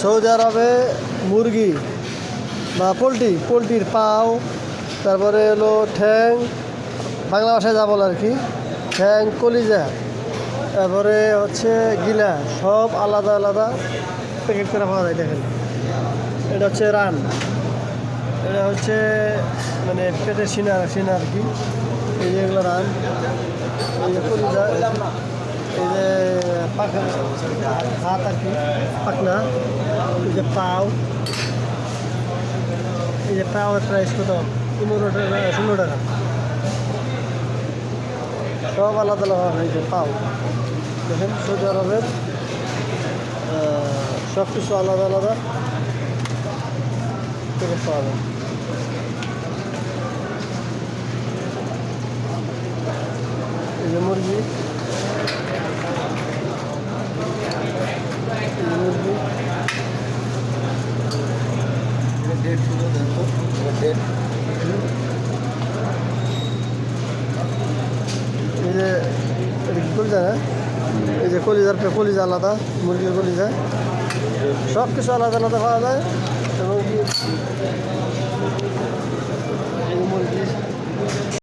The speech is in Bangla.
সৌদি আরবে মুরগি বা পোলট্রি, পোলট্রির পাও, তারপরে হলো ঠ্যাং, বাংলা ভাষায় যা বলে আর কি, ঠ্যাং, কলিজা, তারপরে হচ্ছে গিলা, সব আলাদা আলাদা প্যাকেট করে পাওয়া যায়, দেখেন। এটা হচ্ছে রান। এটা হচ্ছে মানে পেটের সিনা সিনা আর কি। এই যে এগুলো রান, এই যে কলিজা, এই যে পাখা হাত আর কি, পাখনা। এই যে পাও। এই যে পাওয়ার প্রাইস কত? পনেরো টাকা, ষোলো টাকা। সব আলাদা আলাদা যে পাও। দেখেন, সৌদি আরবের সব কিছু আলাদা আলাদা করে পাওয়া যায়। এই যে মুরগি এই যে মুরগি এই যে, এটা কি কলিজা না? এই যে কলিজার কলিজা আলাদা, মুরগির কলিজা। সব কিছু আলাদা আলাদা পাওয়া যায়। এবং